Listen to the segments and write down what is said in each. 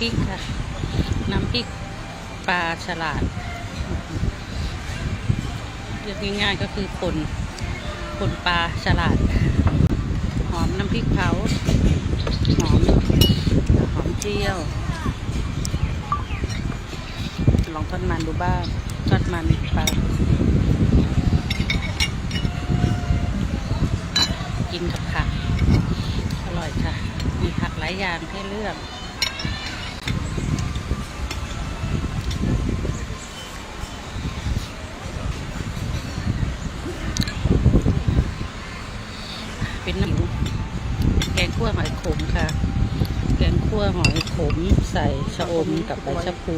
พริกค่ะ น้ำพริกปลาฉลาดเรียกง่ายๆก็คือป่นป่นปลาฉลาด หอมน้ำพริกเผา หอม หอมเจียว ลองทอดมันดูบ้างทอดมันปลากินกับผัก อร่อยค่ะ มีผักหลายอย่างให้เลือก เป็นน้ำหิวแกง คั่วหอยขมค่ะ แกงคั่วหอยขมใส่ชะอมกับใบชะพู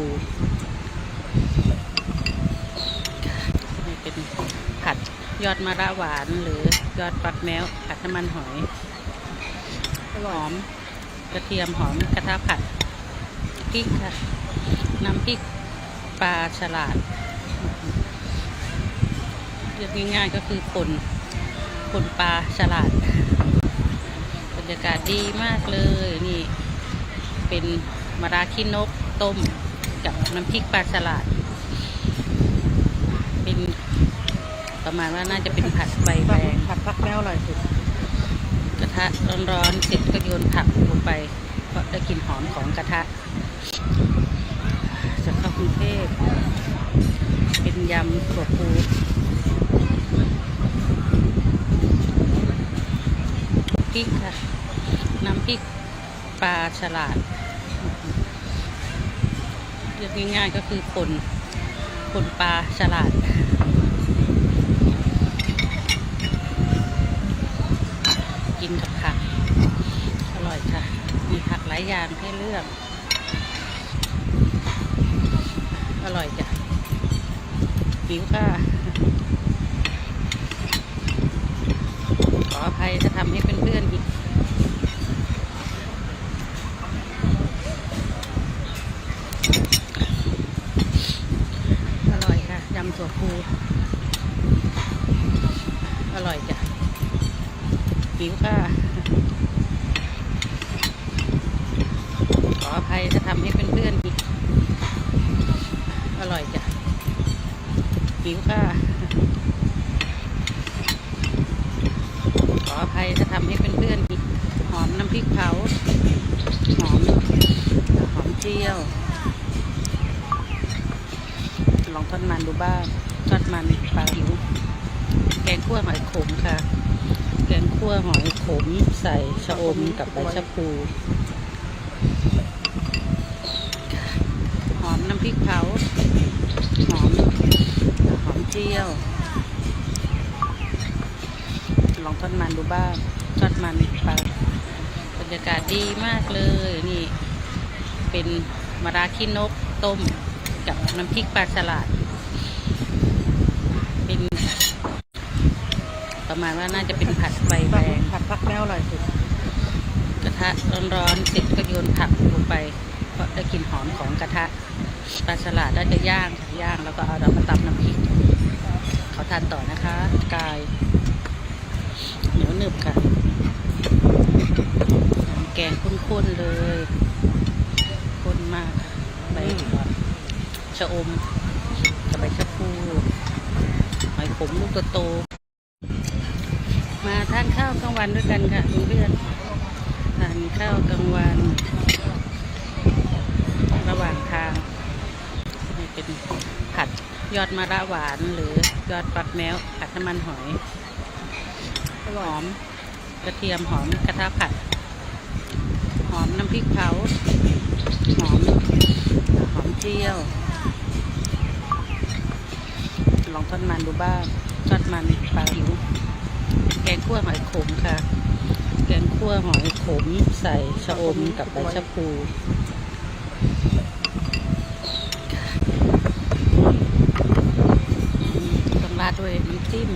นี่เป็นผัดยอดมะระหวานหรือยอดปักแมวผัดน้ำมันหอยหอมกระเทียมหอมกระทะผัดพริกค่ะ น้ำพริกปลาฉลาดเรียกง่ายๆก็คือป่นป่นปลาฉลาด รรยากาศดีมากเลยนี่ เป็นมะระขี้นกต้มกับน้ำพริกปลาฉลาดเป็นประมาณว่าน่าจะเป็นผัดใบแบงผัดพักแมวอร่อยสุดกระทะร้อนๆเสร็จก็โยนผักลงไปเพราะได้กลิ่นหอมของกระทะจะเข้ากรุงเทพเป็นยำถั่วปูพริกค่ะ น้ำพริก ปลาฉลาดเรียกง่ายๆก็คือป่นป่นปลาฉลาดกินกับผักอร่อยค่ะ มีผักหลายอย่างให้เลือก อร่อยจ้ะหิวค่ะ ขออภัยถ้าทำให้เพื่อนๆอีก อร่อยค่ะูอร่อยจ้ะหิวค่ะ ขออภัยถ้าทำให้เพื่อนๆอีกอร่อยจ้ะหิวค่ะ ขออภัยถ้าทำให้เพื่อนๆอีกหอมน้ำพริกเผา หอม หอมเจียว ลองทอดมันดูบ้าง ทอดมันปลาหิว แกงคั่วหอยขมค่ะ แกงคั่วหอยขมใส่ชะอมกับใบชะพูหอมน้ำพริกเผาหอมหอมเจียว ลองทอดมันดูบ้างทอดมันปลาบรรยากาศดีมากเลยนี่ เป็นมะระขี้นกต้มกับน้ำพริกปลาฉลาด เป็น ประมาณว่าน่าจะเป็นผัดใบแบงผัดพักแมวอร่อยสุดกระทะร้อนๆเสร็จก็โยนผักลงไป เพราะได้กลิ่นหอมของกระทะปลาฉลาดได้จะย่างค่ะย่างแล้วก็เอาเรามาตำน้ำพริกเขาทานต่อนะคะ กาย เหนียวหนึบค่ะแกงข้นๆเลยข้นมากใบชะอมกับใบชะพูหอยขมลูกโต มาทานข้าวกลางวันด้วยกันค่ะเพื่อนๆทานข้าวกลางวัน ระหว่างทางนี่เป็นผัดยอดมะระหวานหรือยอดปักแมวผัดน้ำมันหอยหอมกระเทียมหอมกระทะผัด หอมน้ำพริกเผาหอมหอมเจียว ลองทอดมันดูบ้างทอดมันปลาหิว แกงคั่วหอยขมค่ะ แกงคั่วหอยขมใส่ชะอมกับใบชะพูต้องราดด้วยน้ำจิ้ม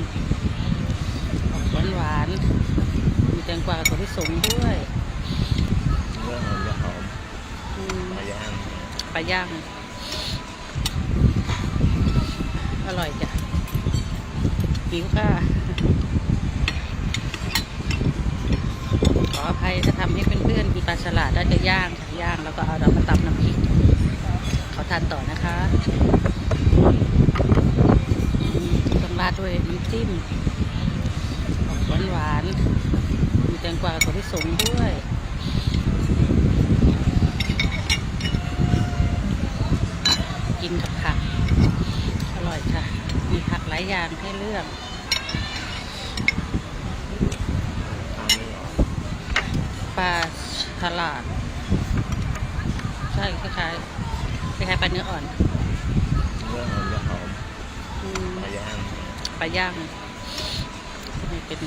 ออกหวานๆมีแตงกวากับถั่วลิสงด้วยเรื่องของจะหอมอืมมาย่างปลาย่าง อร่อยจ้ะหิวค่ะ ข ข ออภัยถ้าทำให้เพื่อนๆมีปลาฉลาดได้จะย่างค่ะย่างแล้วก็เอาเรามาตำน้ำพริกขอทานต่อนะคะต้องราดด้วยน้ำจิ้มหวานหวานมีแตงกวากับถั่วลิสงด้วยกินกับผัก อร่อยค่ะ มีผักหลายอย่างให้เลือก ตามไม่ออก ปลาฉลาด ใช่คล้ายๆคล้ายๆปลาเนื้ออ่อนเนื้อหอมจะหอมอืมปลาย่างปลาย่างนี่เป็น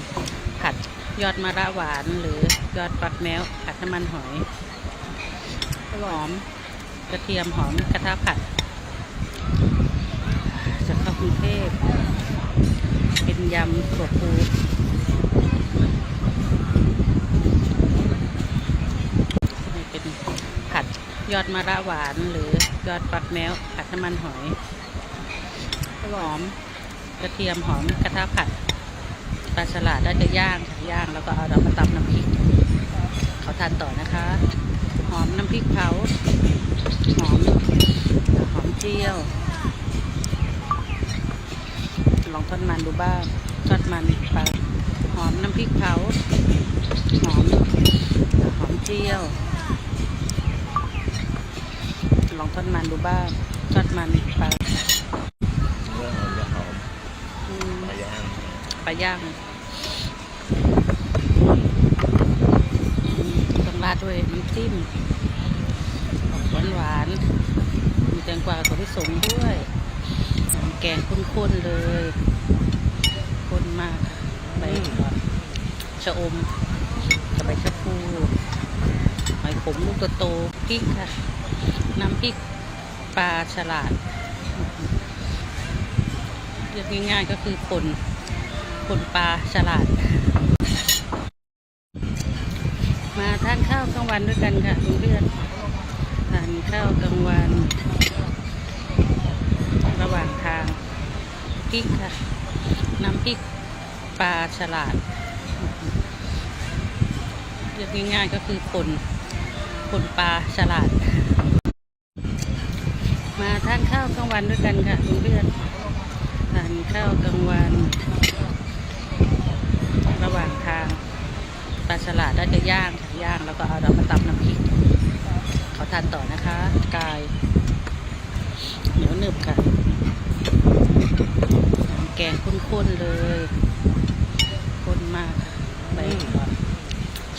ผัดยอดมะระหวานหรือยอดฟักแมวผัดน้ำมันหอยหอมกระเทียมหอมกระทะผัดจะเข้ากรุงเทพเป็นยำถั่วพูนี่เป็นผัด ยอดมะระหวานหรือยอดฟักแมวผัดน้ำมันหอยหอมกระเทียมหอมกระทะผัดปลาฉลาดได้จะย่างค่ะย่างแล้วก็เอาเรามาตำน้ำพริกเขาทานต่อนะคะ หอมน้ำพริกเผาหอมหอมเจียว ลองทอดมันดูบ้างทอดมันปลาหอมน้ำพริกเผาหอมหอมเจียว ลองทอดมันดู บ้างทอดมันปลาเนื้อหอมจะหอมอืมปลาย่างปลาย่างอืมต้องราดด้วยน้ำจิ้มหวานหวานๆมีแตงกวากับถั่วลิสงด้วยแกงข้นๆเลยข้นมากค่ะใบชะอมกับใบชะพูหอยขมลูกโตๆพริกค่ะ น้ำพริก ปลาฉลาดเรียกง่ายๆก็คือป่นคนปลาฉลาด มาทานข้าวกลางวันด้วยกันค่ะเพื่อนทานข้าวกลางวัน ระหว่างทางพริกค่ะ น้ำพริกปลาฉลาดเรียกง่ายๆก็คือคนคนปลาฉลาด มาทานข้าวกลางวันด้วยกันค่ะเพื่อนๆทานข้าวกลางวัน ระหว่างทางปลาฉลาดได้จะย่างค่ะย่างแล้วก็เอาเรามาตำน้ำพริกเขาทานต่อนะคะ กายเหนียวหนึบค่ะ แกงข้นๆเลยข้นมากค่ะใบ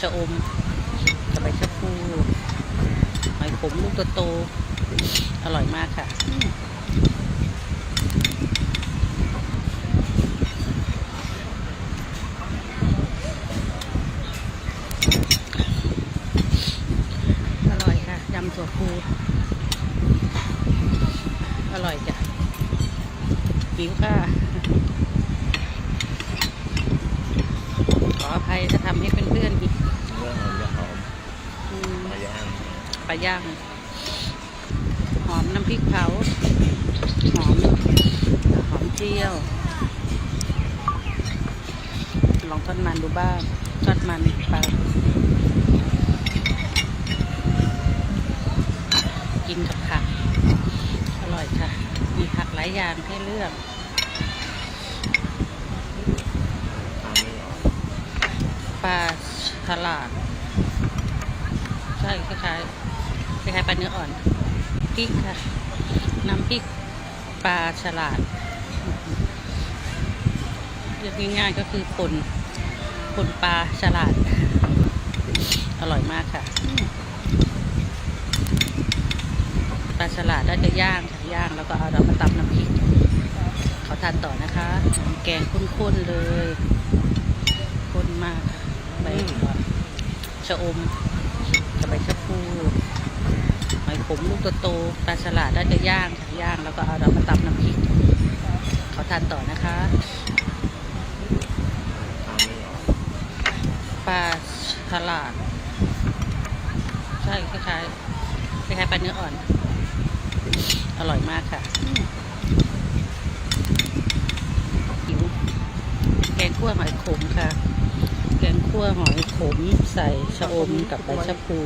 ชะอมกับใบชะพู หอยขมลูกโตๆอร่อยมากค่ะอร่อยค่ะยำถั่วพูอร่อยจ้ะหิวค่ะ ขออภัยถ้าทำให้เพื่อนๆอีกเนื้อหอมจะหอมอืมปลาย่างป ลาย่าง หอมน้ำพริกเผา หอม หอมเจียว ลองทอดมันดูบ้างทอดมันปลากินกับผัก อร่อยค่ะ มีผักหลายอย่างให้เลือกตามไม่ออกปลาฉลาด ใช่คล้ายๆ คล้ายๆปลาเนื้ออ่อนพริกค่ะ น้ำพริกปลาฉลาดเรียกง่ายๆก็คือคนคนปลาฉลาด อร่อยมากค่ะ ปลาฉลาดได้จะย่างค่ะย่างแล้วก็เอาเรามาตำน้ำพริกเขาทานต่อนะคะ แกงข้นๆเลยข้นมากค่ะใบชะอมกับใบชะพู อยขมลูกโตๆปลาฉลาดได้จะย่างค่ะย่างแล้วก็เอาเรามาตำน้ำพริกเขาทานต่อนะคะ ปลาฉลาด ใช่คล้ายๆคล้ายๆปลาเนื้ออ่อน อร่อยมากค่ะหิวแกงคั่วหอยขมค่ะ แกงคั่วหอยขมใส่ชะอมกับใบชะพู